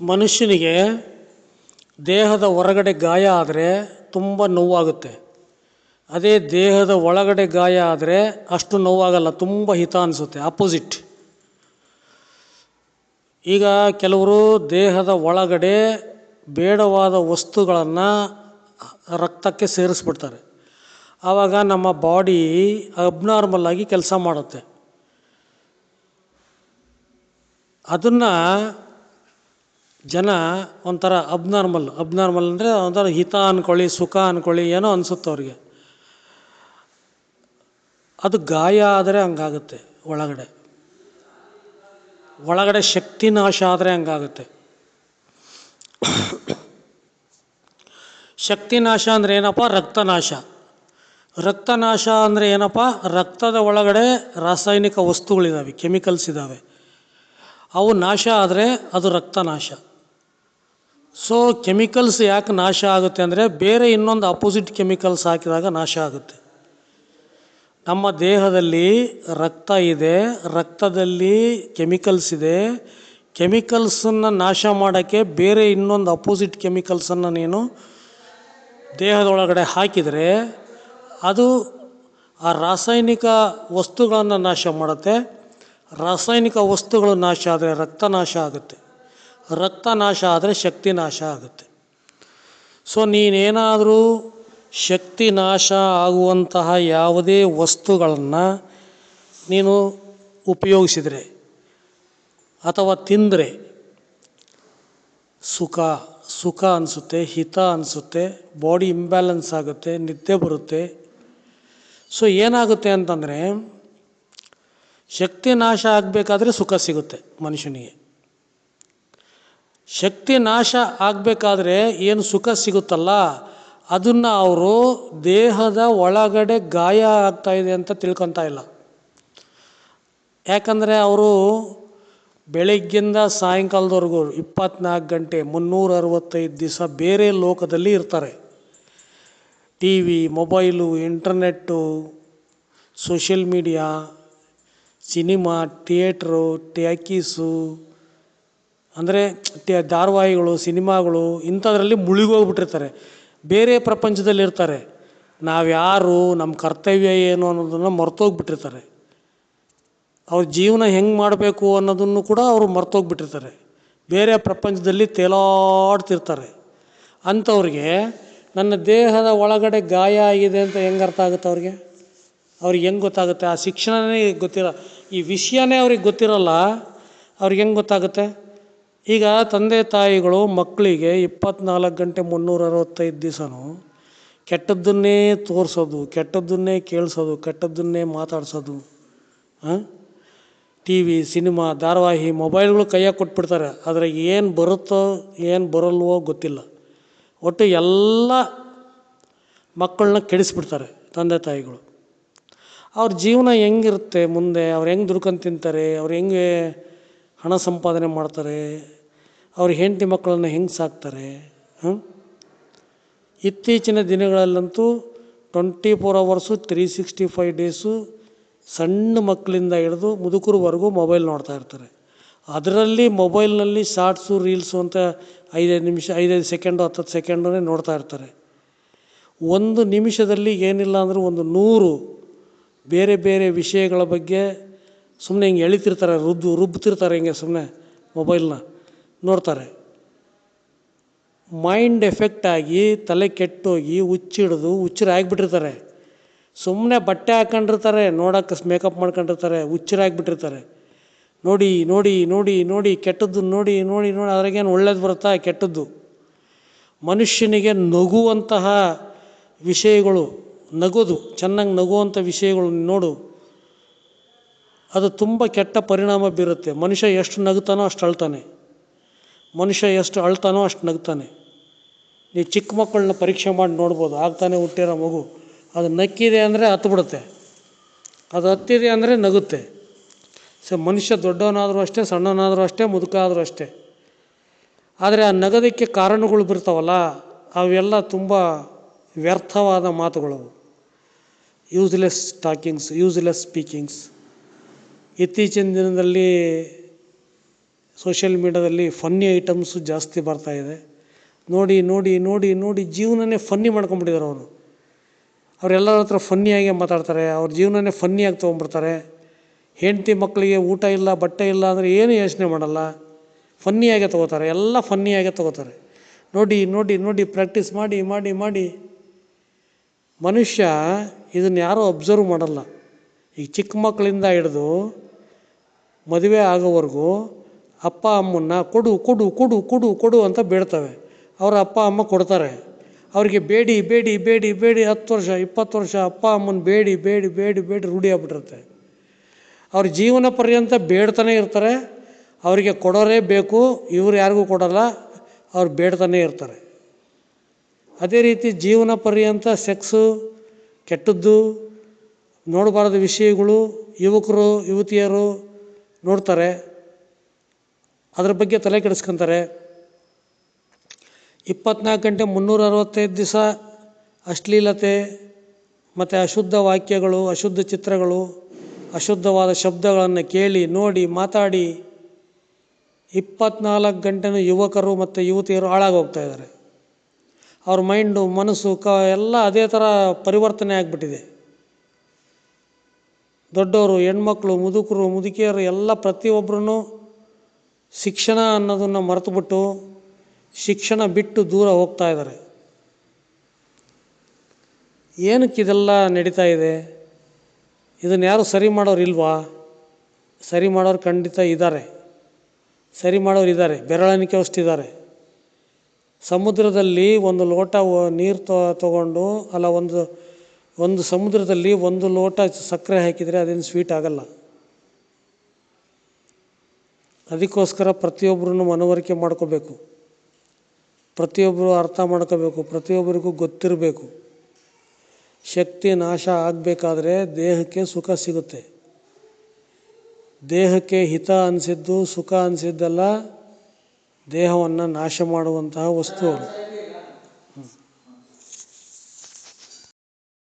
ಮನುಷ್ಯನಿಗೆ ದೇಹದ ಹೊರಗಡೆ ಗಾಯ ಆದರೆ ತುಂಬ ನೋವಾಗುತ್ತೆ. ಅದೇ ದೇಹದ ಒಳಗಡೆ ಗಾಯ ಆದರೆ ಅಷ್ಟು ನೋವಾಗಲ್ಲ, ತುಂಬ ಹಿತ ಅನಿಸುತ್ತೆ ಅಪೋಸಿಟ್ ಈಗ ಕೆಲವರು ದೇಹದ ಒಳಗಡೆ ಬೇಡವಾದ ವಸ್ತುಗಳನ್ನು ರಕ್ತಕ್ಕೆ ಸೇರಿಸ್ಬಿಡ್ತಾರೆ. ಆವಾಗ ನಮ್ಮ ಬಾಡಿ ಅಬ್ನಾರ್ಮಲ್ ಆಗಿ ಕೆಲಸ ಮಾಡುತ್ತೆ. ಅದನ್ನು ಜನ ಒಂಥರ ಅಬ್ನಾರ್ಮಲ್ ಅಬ್ನಾರ್ಮಲ್ ಅಂದರೆ ಒಂಥರ ಹಿತ ಅಂದ್ಕೊಳ್ಳಿ ಸುಖ ಅಂದ್ಕೊಳ್ಳಿ ಏನೋ ಅನಿಸುತ್ತೆ ಅವ್ರಿಗೆ. ಅದು ಗಾಯ ಆದರೆ ಹಂಗಾಗುತ್ತೆ ಒಳಗಡೆ. ಒಳಗಡೆ ಶಕ್ತಿ ನಾಶ ಆದರೆ ಹಂಗಾಗುತ್ತೆ. ಶಕ್ತಿ ನಾಶ ಅಂದರೆ ಏನಪ್ಪ? ರಕ್ತನಾಶ ರಕ್ತನಾಶ ಅಂದರೆ ಏನಪ್ಪ? ರಕ್ತದ ಒಳಗಡೆ ರಾಸಾಯನಿಕ ವಸ್ತುಗಳಿದ್ದಾವೆ ಕೆಮಿಕಲ್ಸ್ ಇದ್ದಾವೆ ಅವು ನಾಶ ಆದರೆ ಅದು ರಕ್ತನಾಶ ಸೊ ಕೆಮಿಕಲ್ಸ್ ಯಾಕೆ ನಾಶ ಆಗುತ್ತೆ ಅಂದರೆ ಬೇರೆ ಇನ್ನೊಂದು ಅಪೋಸಿಟ್ ಕೆಮಿಕಲ್ಸ್ ಹಾಕಿದಾಗ ನಾಶ ಆಗುತ್ತೆ. ನಮ್ಮ ದೇಹದಲ್ಲಿ ರಕ್ತ ಇದೆ, ರಕ್ತದಲ್ಲಿ ಕೆಮಿಕಲ್ಸ್ ಇದೆ. ಕೆಮಿಕಲ್ಸನ್ನು ನಾಶ ಮಾಡೋಕ್ಕೆ ಬೇರೆ ಇನ್ನೊಂದು ಅಪೋಸಿಟ್ ಕೆಮಿಕಲ್ಸನ್ನು ನೀನು ದೇಹದೊಳಗಡೆ ಹಾಕಿದರೆ ಅದು ಆ ರಾಸಾಯನಿಕ ವಸ್ತುಗಳನ್ನು ನಾಶ ಮಾಡುತ್ತೆ. ರಾಸಾಯನಿಕ ವಸ್ತುಗಳು ನಾಶ ಆದರೆ ರಕ್ತ ನಾಶ ಆಗುತ್ತೆ. ರಕ್ತ ನಾಶ ಆದರೆ ಶಕ್ತಿ ನಾಶ ಆಗುತ್ತೆ. ಸೊ ನೀನೇನಾದರೂ ಶಕ್ತಿ ನಾಶ ಆಗುವಂತಹ ಯಾವುದೇ ವಸ್ತುಗಳನ್ನು ನೀನು ಉಪಯೋಗಿಸಿದರೆ ಅಥವಾ ತಿಂದರೆ ಸುಖ ಸುಖ ಅನಿಸುತ್ತೆ, ಹಿತ ಅನಿಸುತ್ತೆ ಬಾಡಿ ಇಂಬ್ಯಾಲೆನ್ಸ್ ಆಗುತ್ತೆ, ನಿದ್ದೆ ಬರುತ್ತೆ. ಸೊ ಏನಾಗುತ್ತೆ ಅಂತಂದರೆ ಶಕ್ತಿ ನಾಶ ಆಗಬೇಕಾದ್ರೆ ಸುಖ ಸಿಗುತ್ತೆ ಮನುಷ್ಯನಿಗೆ. ಶಕ್ತಿ ನಾಶ ಆಗಬೇಕಾದ್ರೆ ಏನು ಸುಖ ಸಿಗುತ್ತಲ್ಲ? ಅದನ್ನು ಅವರು ದೇಹದ ಒಳಗಡೆ ಗಾಯ ಆಗ್ತಾಯಿದೆ ಅಂತ ತಿಳ್ಕೊತಾ ಇಲ್ಲ. ಯಾಕಂದರೆ ಅವರು ಬೆಳಗ್ಗಿಂದ ಸಾಯಂಕಾಲದವರೆಗೂ ಇಪ್ಪತ್ನಾಲ್ಕು ಗಂಟೆ ಮುನ್ನೂರ ಅರವತ್ತೈದು ದಿವಸ ಬೇರೆ ಲೋಕದಲ್ಲಿ ಇರ್ತಾರೆ. T V, mobile, internet, social media, cinema, theatre talkies ಅಂದರೆ ಧಾರಾವಾಹಿಗಳು, ಸಿನಿಮಾಗಳು ಇಂಥದ್ರಲ್ಲಿ ಮುಳುಗೋಗ್ಬಿಟ್ಟಿರ್ತಾರೆ. ಬೇರೆ ಪ್ರಪಂಚದಲ್ಲಿರ್ತಾರೆ. ನಾವು ಯಾರು ನಮ್ಮ ಕರ್ತವ್ಯ ಏನು ಅನ್ನೋದನ್ನು ಮರ್ತೋಗ್ಬಿಟ್ಟಿರ್ತಾರೆ. ಅವ್ರ ಜೀವನ ಹೆಂಗೆ ಮಾಡಬೇಕು ಅನ್ನೋದನ್ನು ಕೂಡ ಅವರು ಮರ್ತೋಗ್ಬಿಟ್ಟಿರ್ತಾರೆ. ಬೇರೆ ಪ್ರಪಂಚದಲ್ಲಿ ತೇಲಾಡ್ತಿರ್ತಾರೆ. ಅಂಥವ್ರಿಗೆ ನನ್ನ ದೇಹದ ಒಳಗಡೆ ಗಾಯ ಆಗಿದೆ ಅಂತ ಹೆಂಗೆ ಅರ್ಥ ಆಗುತ್ತೆ ಅವ್ರಿಗೆ? ಅವ್ರಿಗೆ ಹೆಂಗೆ ಗೊತ್ತಾಗುತ್ತೆ? ಆ ಶಿಕ್ಷಣನೇ ಗೊತ್ತಿರೋ, ಈ ವಿಷಯನೇ ಅವ್ರಿಗೆ ಗೊತ್ತಿರಲ್ಲ, ಅವ್ರಿಗೆ ಹೆಂಗೆ ಗೊತ್ತಾಗುತ್ತೆ? ಈಗ ತಂದೆ ತಾಯಿಗಳು ಮಕ್ಕಳಿಗೆ ಇಪ್ಪತ್ನಾಲ್ಕು ಗಂಟೆ ಮುನ್ನೂರ ಅರವತ್ತೈದು ದಿವಸನೂ ಕೆಟ್ಟದ್ದನ್ನೇ ತೋರಿಸೋದು, ಕೆಟ್ಟದ್ದನ್ನೇ ಕೇಳಿಸೋದು, ಕೆಟ್ಟದ್ದನ್ನೇ ಮಾತಾಡಿಸೋದು ಟಿ ವಿ ಸಿನಿಮಾ, ಧಾರಾವಾಹಿ, ಮೊಬೈಲ್ಗಳು ಕೈಯಾಗೆ ಕೊಟ್ಬಿಡ್ತಾರೆ. ಆದರೆ ಏನು ಬರುತ್ತೋ, ಏನು ಬರಲ್ವೋ ಗೊತ್ತಿಲ್ಲ. ಒಟ್ಟು ಎಲ್ಲ ಮಕ್ಕಳನ್ನ ಕೆಡಿಸ್ಬಿಡ್ತಾರೆ ತಂದೆ ತಾಯಿಗಳು. ಅವ್ರ ಜೀವನ ಹೆಂಗಿರುತ್ತೆ ಮುಂದೆ? ಅವ್ರು ಹೆಂಗೆ ದುಡ್ಕೊಂಡು ತಿಂತಾರೆ? ಅವ್ರು ಹೆಂಗೆ ಹಣ ಸಂಪಾದನೆ ಮಾಡ್ತಾರೆ? ಅವ್ರ ಹೆಂಡತಿ ಮಕ್ಕಳನ್ನು ಹೆಂಗೆ ಸಾಕ್ತಾರೆ ಇತ್ತೀಚಿನ ದಿನಗಳಲ್ಲಂತೂ twenty four hours three sixty five days ಸಣ್ಣ ಮಕ್ಕಳಿಂದ ಹಿಡಿದು ಮುದುಕರವರೆಗೂ ಮೊಬೈಲ್ ನೋಡ್ತಾ ಇರ್ತಾರೆ. ಅದರಲ್ಲಿ ಮೊಬೈಲ್ನಲ್ಲಿ ಶಾರ್ಟ್ಸು, ರೀಲ್ಸು ಅಂತ ಐದೈದು ನಿಮಿಷ, ಐದೈದು ಸೆಕೆಂಡು, ಹತ್ತತ್ತು ಸೆಕೆಂಡನ್ನೇ ನೋಡ್ತಾ ಇರ್ತಾರೆ. ಒಂದು ನಿಮಿಷದಲ್ಲಿ ಏನಿಲ್ಲ ಅಂದರೂ ಒಂದು ನೂರು ಬೇರೆ ಬೇರೆ ವಿಷಯಗಳ ಬಗ್ಗೆ ಸುಮ್ಮನೆ ಹಿಂಗೆ ಎಳಿತಿರ್ತಾರೆ, ರುದ್ದು, ರುಬ್ತಿರ್ತಾರೆ ಹಿಂಗೆ ಸುಮ್ಮನೆ ಮೊಬೈಲ್ನ. ನೋಡ್ತಾರೆ. ಮೈಂಡ್ ಎಫೆಕ್ಟ್ ಆಗಿ ತಲೆ ಕೆಟ್ಟೋಗಿ ಹುಚ್ಚಿಡ್ದು ಹುಚ್ಚರಾಗ್ಬಿಟ್ಟಿರ್ತಾರೆ ಸುಮ್ಮನೆ ಬಟ್ಟೆ ಹಾಕೊಂಡಿರ್ತಾರೆ, ನೋಡೋಕೆ ಮೇಕಪ್ ಮಾಡ್ಕೊಂಡಿರ್ತಾರೆ ಹುಚ್ಚರಾಗ್ಬಿಟ್ಟಿರ್ತಾರೆ ನೋಡಿ ನೋಡಿ ನೋಡಿ ನೋಡಿ, ಕೆಟ್ಟದ್ದು ನೋಡಿ ನೋಡಿ ನೋಡಿ ಅದ್ರಾಗೇನು ಒಳ್ಳೇದು ಬರುತ್ತಾ? ಕೆಟ್ಟದ್ದು. ಮನುಷ್ಯನಿಗೆ ನಗುವಂತಹ ವಿಷಯಗಳು, ನಗೋದು, ಚೆನ್ನಾಗಿ ನಗುವಂಥ ವಿಷಯಗಳು ನೋಡು. ಅದು ತುಂಬ ಕೆಟ್ಟ ಪರಿಣಾಮ ಬೀರುತ್ತೆ. ಮನುಷ್ಯ ಎಷ್ಟು ನಗುತ್ತಾನೋ ಅಷ್ಟು ಅಳ್ತಾನೆ. ಮನುಷ್ಯ ಎಷ್ಟು ಅಳ್ತಾನೋ ಅಷ್ಟು ನಗ್ತಾನೆ. ನೀವು ಚಿಕ್ಕ ಮಕ್ಕಳನ್ನ ಪರೀಕ್ಷೆ ಮಾಡಿ ನೋಡ್ಬೋದು, ಆಗ್ತಾನೆ ಹುಟ್ಟಿರೋ ಮಗು. ಅದು ನಕ್ಕಿದೆ ಅಂದರೆ ಹತ್ಬಿಡುತ್ತೆ. ಅದು ಹತ್ತಿದೆ ಅಂದರೆ ನಗುತ್ತೆ. ಸೊ, ಮನುಷ್ಯ ದೊಡ್ಡವನಾದರೂ ಅಷ್ಟೇ, ಸಣ್ಣವನಾದರೂ ಅಷ್ಟೇ ಮುದುಕ ಆದರೂ ಅಷ್ಟೇ. ಆದರೆ ಆ ನಗದಕ್ಕೆ ಕಾರಣಗಳು ಬರ್ತಾವಲ್ಲ, ಅವೆಲ್ಲ ತುಂಬ ವ್ಯರ್ಥವಾದ ಮಾತುಗಳು. Useless talkings, useless speakings. ಇತ್ತೀಚಿನ ದಿನದಲ್ಲಿ ಸೋಷಿಯಲ್ ಮೀಡ್ಯಾದಲ್ಲಿ ಫನ್ನಿ ಐಟಮ್ಸು ಜಾಸ್ತಿ ಬರ್ತಾ ಇದೆ. ನೋಡಿ ನೋಡಿ ನೋಡಿ ನೋಡಿ ಜೀವನನೇ ಫನ್ನಿ ಮಾಡ್ಕೊಂಬಿಟ್ಟಿದ್ದಾರೆ ಅವರು. ಅವರೆಲ್ಲರ ಹತ್ರ ಫನ್ನಿಯಾಗೆ ಮಾತಾಡ್ತಾರೆ, ಅವ್ರ ಜೀವನನೇ ಫನ್ನಿಯಾಗಿ ತೊಗೊಂಡ್ಬಿಡ್ತಾರೆ. ಹೆಂಡತಿ ಮಕ್ಕಳಿಗೆ ಊಟ ಇಲ್ಲ, ಬಟ್ಟೆ ಇಲ್ಲ ಅಂದರೆ ಏನು ಯೋಚನೆ ಮಾಡಲ್ಲ. ಫನ್ನಿಯಾಗೆ ತೊಗೋತಾರೆ, ಎಲ್ಲ ಫನ್ನಿಯಾಗೆ ತೊಗೋತಾರೆ. ನೋಡಿ ನೋಡಿ ನೋಡಿ, ಪ್ರಾಕ್ಟೀಸ್ ಮಾಡಿ ಮಾಡಿ ಮಾಡಿ. ಮನುಷ್ಯ ಇದನ್ನು ಯಾರೂ ಅಬ್ಸರ್ವ್ ಮಾಡಲ್ಲ. ಈ ಚಿಕ್ಕ ಮಕ್ಕಳಿಂದ ಹಿಡಿದು ಮದುವೆ ಆಗೋವರೆಗೂ ಅಪ್ಪ ಅಮ್ಮನ್ನ ಕೊಡು ಕೊಡು ಕೊಡು ಕೊಡು ಕೊಡು ಅಂತ ಬೇಡ್ತವೆ. ಅವರ ಅಪ್ಪ ಅಮ್ಮ ಕೊಡ್ತಾರೆ. ಅವರಿಗೆ ಬೇಡಿ ಬೇಡಿ ಬೇಡಿ ಬೇಡಿ, ಹತ್ತು ವರ್ಷ, ಇಪ್ಪತ್ತು ವರ್ಷ ಅಪ್ಪ ಅಮ್ಮನ ಬೇಡಿ ಬೇಡಿ ಬೇಡಿ ಬೇಡಿ ರೂಢಿ ಆಗ್ಬಿಟ್ಟಿರುತ್ತೆ. ಅವ್ರ ಜೀವನ ಪರ್ಯಂತ ಬೇಡ್ತಾನೆ ಇರ್ತಾರೆ. ಅವರಿಗೆ ಕೊಡೋರೇ ಬೇಕು, ಇವ್ರು ಯಾರಿಗೂ ಕೊಡಲ್ಲ, ಅವ್ರು ಬೇಡ್ತಾನೆ ಇರ್ತಾರೆ. ಅದೇ ರೀತಿ ಜೀವನ ಪರ್ಯಂತ ಸೆಕ್ಸು, ಕೆಟ್ಟದ್ದು, ನೋಡಬಾರ್ದ ವಿಷಯಗಳು, ಯುವಕರು, ಯುವತಿಯರು ನೋಡ್ತಾರೆ. ಅದ್ರ ಬಗ್ಗೆ ತಲೆ ಕೆಡಿಸ್ಕೊಂತಾರೆ. ಇಪ್ಪತ್ನಾಲ್ಕು ಗಂಟೆ ಮುನ್ನೂರ ಅರವತ್ತೈದು ದಿವಸ ಅಶ್ಲೀಲತೆ, ಮತ್ತು ಅಶುದ್ಧ ವಾಕ್ಯಗಳು, ಅಶುದ್ಧ ಚಿತ್ರಗಳು, ಅಶುದ್ಧವಾದ ಶಬ್ದಗಳನ್ನು ಕೇಳಿ, ನೋಡಿ, ಮಾತಾಡಿ. ಇಪ್ಪತ್ನಾಲ್ಕು ಗಂಟೆನೂ ಯುವಕರು ಮತ್ತು ಯುವತಿಯರು ಹಾಳಾಗೋಗ್ತಾ ಇದ್ದಾರೆ. ಅವ್ರ ಮೈಂಡು, ಮನಸ್ಸು, ಕ, ಎಲ್ಲ ಅದೇ ಥರ ಪರಿವರ್ತನೆ ಆಗಿಬಿಟ್ಟಿದೆ. ದೊಡ್ಡವರು, ಹೆಣ್ಮಕ್ಳು, ಮುದುಕರು, ಮುದುಕಿಯರು, ಎಲ್ಲ ಪ್ರತಿಯೊಬ್ಬರೂ ಶಿಕ್ಷಣ ಅನ್ನೋದನ್ನು ಮರೆತುಬಿಟ್ಟು ಶಿಕ್ಷಣ ಬಿಟ್ಟು ದೂರ ಹೋಗ್ತಾ ಇದ್ದಾರೆ. ಏನಕ್ಕೆ ಇದೆಲ್ಲ ನಡೀತಾ ಇದೆ? ಇದನ್ನು ಯಾರು ಸರಿ ಮಾಡೋರು ಇಲ್ವಾ? ಸರಿ ಮಾಡೋರು ಖಂಡಿತ ಇದ್ದಾರೆ. ಸರಿ ಮಾಡೋರು ಇದ್ದಾರೆ, ಬೆರಳಣಿಕೆ ಅಷ್ಟಿದ್ದಾರೆ ಸಮುದ್ರದಲ್ಲಿ ಒಂದು ಲೋಟ ನೀರು ತಗೊಂಡು ಅಲ್ಲ ಒಂದು ಒಂದು ಸಮುದ್ರದಲ್ಲಿ ಒಂದು ಲೋಟ ಸಕ್ಕರೆ ಹಾಕಿದರೆ ಅದೇನು ಸ್ವೀಟ್ ಆಗಲ್ಲ. ಅದಕ್ಕೋಸ್ಕರ ಪ್ರತಿಯೊಬ್ಬರನ್ನು ಮನವರಿಕೆ ಮಾಡ್ಕೋಬೇಕು. ಪ್ರತಿಯೊಬ್ಬರು ಅರ್ಥ ಮಾಡ್ಕೋಬೇಕು, ಪ್ರತಿಯೊಬ್ಬರಿಗೂ ಗೊತ್ತಿರಬೇಕು. ಶಕ್ತಿ ನಾಶ ಆಗಬೇಕಾದ್ರೆ ದೇಹಕ್ಕೆ ಸುಖ ಸಿಗುತ್ತೆ. ದೇಹಕ್ಕೆ ಹಿತ ಅನಿಸಿದ್ದು ಸುಖ ಅನಿಸಿದ್ದೆಲ್ಲ, ದೇಹವನ್ನು ನಾಶ ಮಾಡುವಂತಹ ವಸ್ತುಗಳು